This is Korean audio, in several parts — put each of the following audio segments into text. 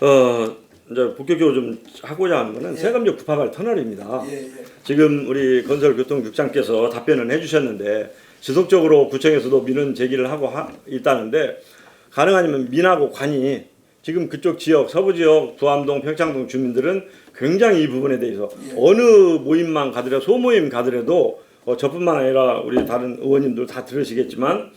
어 이제 본격적으로 좀 하고자 하는 거는 세금역 구파발 터널입니다. 예, 예. 지금 우리 건설교통국장께서 답변을 해주셨는데 지속적으로 구청에서도 민원 제기를 하고 하, 있다는데 가능하면 민하고 관이 지금 그쪽 지역 서부 지역 부암동 평창동 주민들은 굉장히 이 부분에 대해서 예. 어느 모임만 가더라도 소모임 가더라도 어, 저뿐만 아니라 우리 다른 의원님들 다 들으시겠지만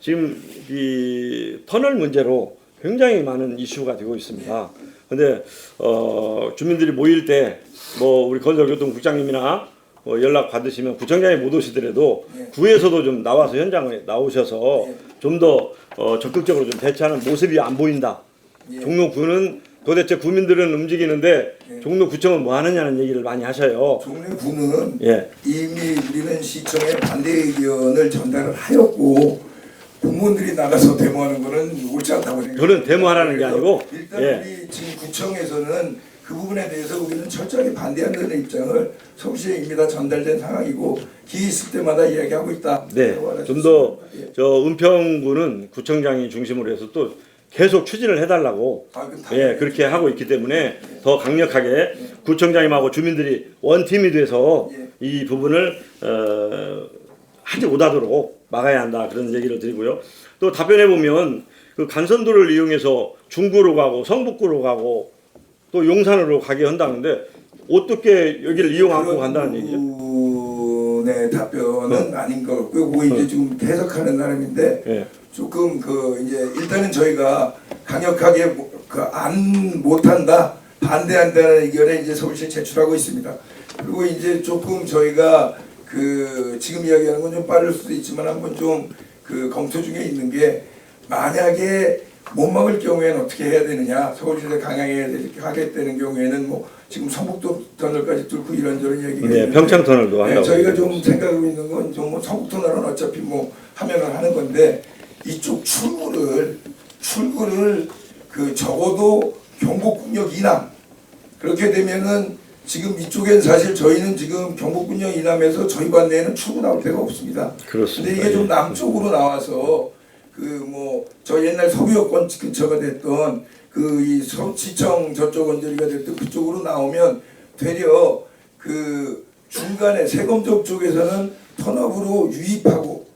지금 이 터널 문제로 굉장히 많은 이슈가 되고 있습니다. 근데 어, 주민들이 모일 때 뭐 우리 건설교통국장님이나 어, 연락 받으시면 구청장이 못 오시더라도 예. 구에서도 좀 나와서 현장에 나오셔서 예. 좀더 어, 적극적으로 좀 대처하는 모습이 안 보인다. 예. 종로구는 도대체 구민들은 움직이는데 예. 종로구청은 뭐 하느냐는 얘기를 많이 하셔요. 종래구는 예. 이미 우리는 시청에 반대 의견을 전달을 하였고 공무원들이 나가서 데모하는 거는 옳지 않다고 생각합니다. 그건 데모하라는 게 아니고, 일단 예. 우리 지금 구청에서는 그 부분에 대해서 우리는 철저하게 반대한다는 입장을 서울시에 이미 다 전달된 상황이고 기회 있을 때마다 이야기하고 있다. 네. 좀더 알려주셨습니다. 저 은평구는 구청장이 중심으로 해서 또 계속 추진을 해달라고 아, 예 그렇게 하고 있기 때문에 더 강력하게 구청장님하고 주민들이 원 팀이 돼서 예. 이 부분을 어, 하지 못하도록 막아야 한다 그런 얘기를 드리고요. 또 답변해 보면 그 간선도를 이용해서 중구로 가고 성북구로 가고 또 용산으로 가게 한다는데 어떻게 여기를 이용하고 간다는 얘기죠? 네 답변은 아닌 것 같고요. 그거 이제 지금 해석하는 사람인데 예. 조금 그 이제 일단은 저희가 강력하게 그 안 못한다 반대한다는 의견에 이제 서울시에 제출하고 있습니다. 그리고 이제 조금 저희가 그 지금 이야기하는 건 좀 빠를 수도 있지만 한번 좀 그 검토 중에 있는 게 만약에 못 막을 경우에는 어떻게 해야 되느냐 서울시에 강하게 하겠다는 경우에는 뭐 지금 성북도 터널까지 뚫고 이런저런 얘기가 네, 있는데 평창 터널도 네, 한다고. 저희가 좀 생각하고 있는 건좀뭐 성북터널은 어차피 뭐 하면은 하는 건데 이쪽 출구를 출구를 그 적어도 경복군역 이남 그렇게 되면은 지금 이쪽엔 사실 저희는 지금 경복군역 이남에서 저희 관내에는 출구 나올 데가 없습니다. 그렇습니다. 근데 이게 좀 예. 남쪽으로 나와서 그 뭐 저 옛날 서구여권 근처가 됐던 그이 서치청 저쪽 언저리가 됐던 그쪽으로 나오면 되려 그 중간에 세검적 쪽에서는 턴업으로 유입하고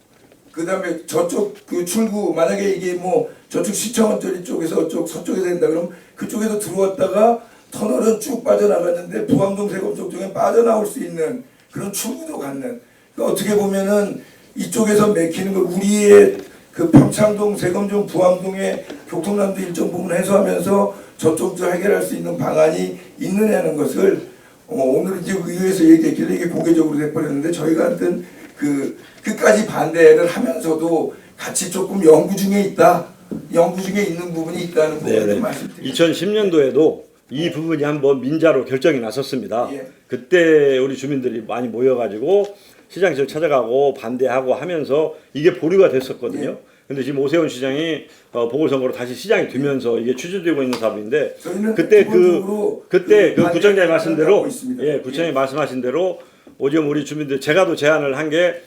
그다음에 저쪽 그 출구 만약에 이게 뭐 저쪽 시청 언저리 쪽에서 어쪽 서쪽에서 된다 그러면 그쪽에서 들어왔다가 터널은 쭉 빠져나갔는데 부암동 세검적 쪽에 빠져나올 수 있는 그런 출구도 갖는 그러니까 어떻게 보면은 이쪽에서 맥히는 걸 우리의 그 평창동 세검동 부암동의 교통난도 일정 부분 해소하면서 저쪽도 해결할 수 있는 방안이 있느냐는 것을 어, 오늘 이제 의회에서 얘기했길래 이게 공개적으로 돼버렸는데 저희가 하여튼 그 끝까지 반대를 하면서도 같이 조금 연구 중에 있다 연구 중에 있는 부분이 있다는 부분을 네네. 좀 말씀드립니다. 2010년도에도 이 부분이 한번 민자로 결정이 났었습니다. 예. 그때 우리 주민들이 많이 모여가지고 시장실 찾아가고 반대하고 하면서 이게 보류가 됐었거든요. 예. 근데 지금 오세훈 시장이 어, 보궐선거로 다시 시장이 되면서 이게 추진되고 있는 사업인데 그때 그 그때 그 구청장이 말씀대로. 예 구청장이 말씀하신 대로 오지금 우리 주민들 제가도 제안을 한 게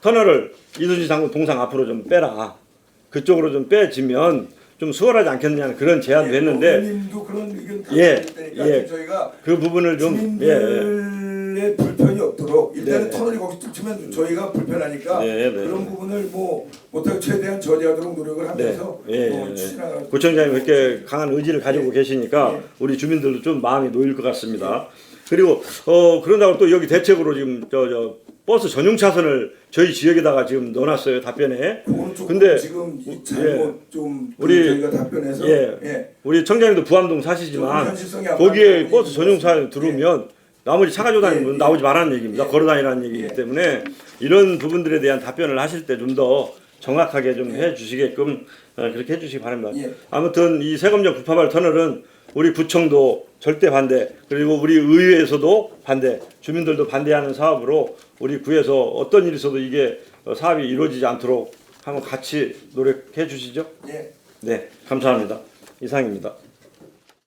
터널을 이순신 장군 동상 앞으로 좀 빼라 그쪽으로 좀 빼지면 좀 수월하지 않겠느냐는 그런 제안도 예, 했는데 의원님도 그런 의견 다 예, 예. 저희가 그 부분을 좀 예, 예. 없도록 일단은 네. 터널이 거기 뚫리면 저희가 불편하니까 네, 네. 그런 부분을 뭐 못하게 최대한 저지하도록 노력을 하면서 예, 뭐 예, 예. 추진하고 구청장이 그렇게 강한 의지를 가지고 예. 계시니까 예. 우리 주민들도 좀 마음이 놓일 것 같습니다. 그리고 어 그런다고 또 여기 대책으로 지금 저 저 버스 전용 차선을 저희 지역에다가 지금 넣어놨어요 답변에. 조금 근데 지금 이 잘못 좀 우리- 그 저희가 답변해서 예. 예. 우리 청장님도 부암동 사시지만 현실성이 안 거기에 맞는 버스 부분이 전용 차선 들어오면 나머지 차 가지고 다니면 예, 예. 나오지 말라는 얘기입니다. 예. 걸어 다니라는 얘기이기 예. 때문에 이런 부분들에 대한 답변을 하실 때 좀 더 정확하게 좀 예. 해주시게끔 어, 그렇게 해주시기 바랍니다. 예. 아무튼 이 세검정 구파발 터널은 우리 구청도 절대 반대 그리고 우리 의회에서도 반대 주민들도 반대하는 사업으로 우리 구에서 어떤 일이 있어도 이게 어, 사업이 이루어지지 않도록 한번 같이 노력해 주시죠. 예. 네 감사합니다. 이상입니다.